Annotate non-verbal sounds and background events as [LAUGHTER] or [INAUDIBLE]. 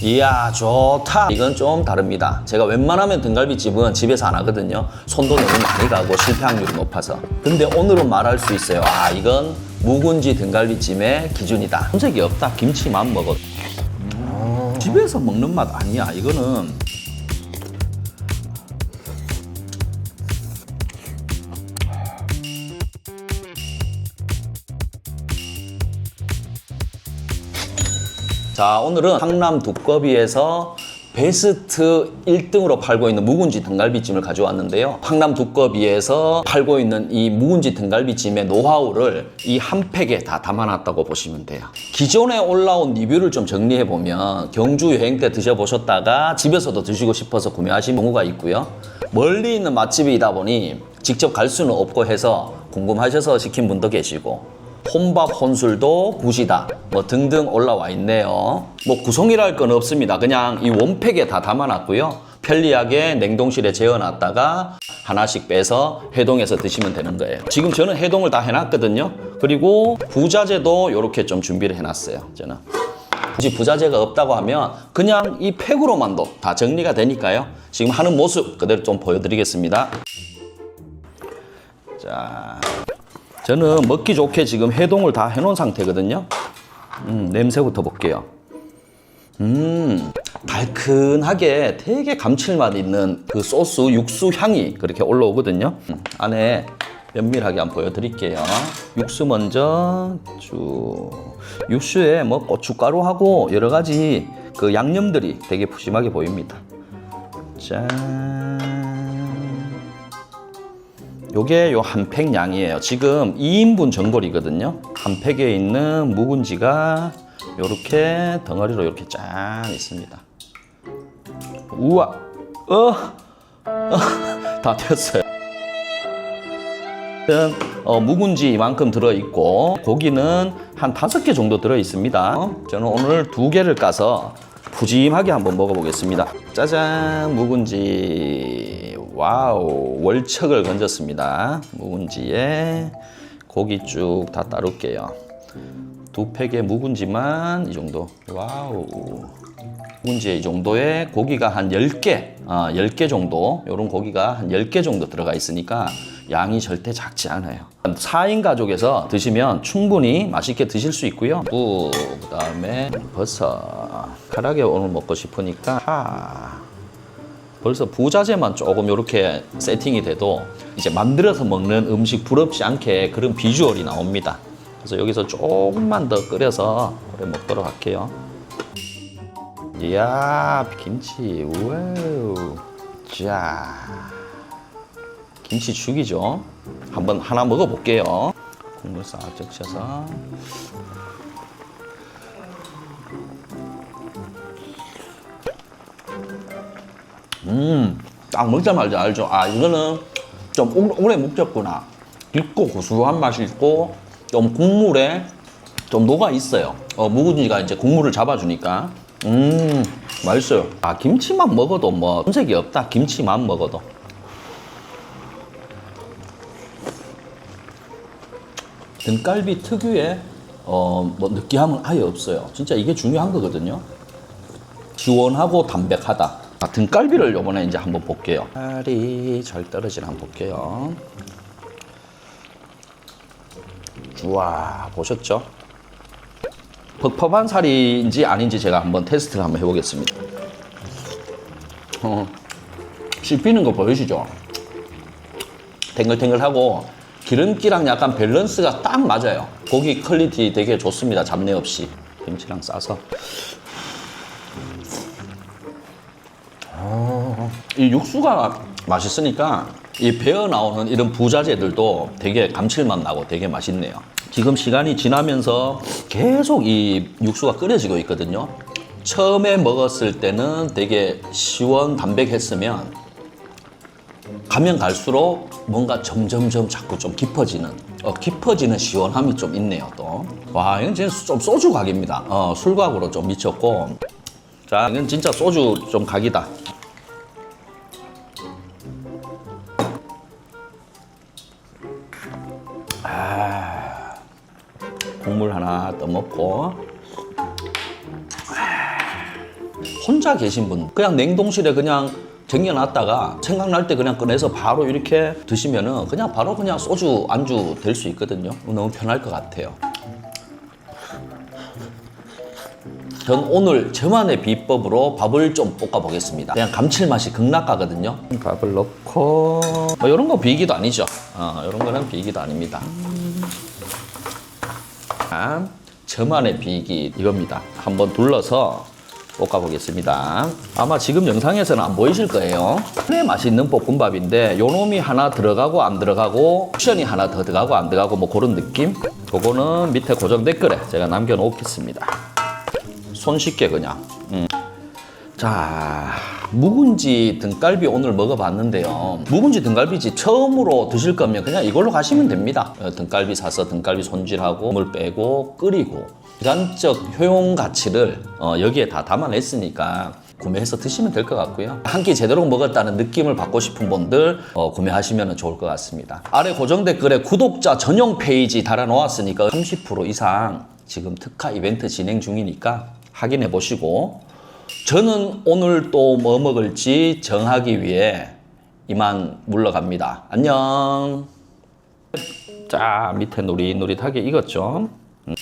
이야 좋다. 이건 좀 다릅니다. 제가 웬만하면 등갈비집은 집에서 안 하거든요. 손도 너무 많이 가고 실패 확률이 높아서. 근데 오늘은 말할 수 있어요. 아 이건 묵은지 등갈비찜의 기준이다. 손색이 없다. 김치만 먹어도. 집에서 먹는 맛 아니야. 이거는 자, 오늘은 강남 두꺼비에서 베스트 1등으로 팔고 있는 묵은지 등갈비찜을 가져왔는데요. 강남 두꺼비에서 팔고 있는 이 묵은지 등갈비찜의 노하우를 이 한 팩에 다 담아놨다고 보시면 돼요. 기존에 올라온 리뷰를 좀 정리해보면 경주 여행 때 드셔보셨다가 집에서도 드시고 싶어서 구매하신 경우가 있고요. 멀리 있는 맛집이다 보니 직접 갈 수는 없고 해서 궁금하셔서 시킨 분도 계시고 혼밥 혼술도 굿이다. 뭐 등등 올라와 있네요. 뭐 구성이랄 건 없습니다. 그냥 이 원팩에 다 담아놨고요. 편리하게 냉동실에 재워놨다가 하나씩 빼서 해동해서 드시면 되는 거예요. 지금 저는 해동을 다 해놨거든요. 그리고 부자재도 이렇게 좀 준비를 해놨어요 저는. 굳이 부자재가 없다고 하면 그냥 이 팩으로만도 다 정리가 되니까요. 지금 하는 모습 그대로 좀 보여드리겠습니다. 자 저는 먹기 좋게 지금 해동을 다 해놓은 상태거든요. 음, 냄새부터 볼게요. 음, 달큰하게 되게 감칠맛 있는 그 소스 육수 향이 그렇게 올라오거든요. 음, 안에 면밀하게 한번 보여드릴게요. 육수 먼저 쭉 육수에 뭐 고춧가루하고 여러 가지 그 양념들이 되게 푸짐하게 보입니다. 짠. 요게 요 한 팩 양이에요. 지금 2인분 전골이거든요. 한 팩에 있는 묵은지가 요렇게 덩어리로 이렇게 짠 있습니다. 우와, 어, 어, [LAUGHS] 다 됐어요. 어, 묵은지 이만큼 들어있고 고기는 한 다섯 개 정도 들어있습니다. 어, 저는 오늘 두 개를 까서 푸짐하게 한번 먹어보겠습니다. 짜잔 묵은지 와우 월척을 건졌습니다. 묵은지에 고기 쭉 다 따를게요. 두 팩의 묵은지만 이 정도 와우 묵은지에 이 정도에 고기가 한 10개, 아, 10개 정도, 요런 고기가 한 10개 정도 들어가 있으니까 양이 절대 작지 않아요. 4인 가족에서 드시면 충분히 맛있게 드실 수 있고요. 무, 그 다음에 버섯. 칼하게 오늘 먹고 싶으니까 파. 벌써 부자재만 조금 이렇게 세팅이 돼도 이제 만들어서 먹는 음식 부럽지 않게 그런 비주얼이 나옵니다. 그래서 여기서 조금만 더 끓여서 오래 먹도록 할게요. 이야 김치 우와우 자 김치 죽이죠 한번 하나 먹어볼게요 국물 싹 적셔서 음 딱 먹자마자 알죠 아 이거는 좀 오- 오래 묵혔구나 깊고 고소한 맛이 있고 좀 국물에 좀 녹아 있어요. 어, 묵은지가 이제 국물을 잡아주니까. 음, 맛있어요. 아, 김치만 먹어도 뭐, 손색이 없다. 김치만 먹어도. 등갈비 특유의, 어, 뭐, 느끼함은 아예 없어요. 진짜 이게 중요한 거거든요. 시원하고 담백하다. 아, 등갈비를 요번에 이제 한번 볼게요. 살이 잘 떨어지나 한번 볼게요. 우와, 보셨죠? 퍽퍽한 살인지 아닌지 제가 한번 테스트를 한번 해보겠습니다. 어, 씹히는 거 보이시죠? 탱글탱글하고 기름기랑 약간 밸런스가 딱 맞아요. 고기 퀄리티 되게 좋습니다. 잡내 없이. 김치랑 싸서. 어, 이 육수가 맛있으니까 이 배어 나오는 이런 부자재들도 되게 감칠맛 나고 되게 맛있네요. 지금 시간이 지나면서 계속 이 육수가 끓여지고 있거든요. 처음에 먹었을 때는 되게 시원 담백했으면 가면 갈수록 뭔가 점점점 자꾸 좀 깊어지는 어, 깊어지는 시원함이 좀 있네요 또. 와 이건 진짜 좀 소주 각입니다. 어, 술각으로 좀 미쳤고 자 이건 진짜 소주 좀 각이다. 국물 하나 떠먹고 혼자 계신 분 그냥 냉동실에 그냥 쟁여놨다가 생각날 때 그냥 꺼내서 바로 이렇게 드시면은 그냥 바로 그냥 소주 안주 될 수 있거든요. 너무 편할 것 같아요. 전 오늘 저만의 비법으로 밥을 좀 볶아 보겠습니다. 그냥 감칠맛이 극락가거든요. 밥을 넣고 뭐 이런 거 비기도 아니죠. 어, 이런 거는 비기도 아닙니다. 자, 저만의 비기 이겁니다. 한번 둘러서 볶아 보겠습니다. 아마 지금 영상에서는 안 보이실 거예요. 꽤 맛있는 볶음밥인데 요놈이 하나 들어가고 안 들어가고 쿠션이 하나 더 들어가고 안 들어가고 뭐 그런 느낌? 그거는 밑에 고정 댓글에 제가 남겨 놓겠습니다. 손쉽게 그냥. 음. 자, 묵은지 등갈비 오늘 먹어봤는데요. 묵은지 등갈비지 처음으로 드실 거면 그냥 이걸로 가시면 됩니다. 어, 등갈비 사서 등갈비 손질하고 물 빼고 끓이고 기간적 효용 가치를 어, 여기에 다 담아냈으니까 구매해서 드시면 될 것 같고요. 한 끼 제대로 먹었다는 느낌을 받고 싶은 분들 어, 구매하시면 좋을 것 같습니다. 아래 고정 댓글에 구독자 전용 페이지 달아놓았으니까 30% 이상 지금 특화 이벤트 진행 중이니까 확인해 보시고 저는 오늘 또 뭐 먹을지 정하기 위해 이만 물러갑니다. 안녕. 자 밑에 노릿노릿하게 익었죠. 음.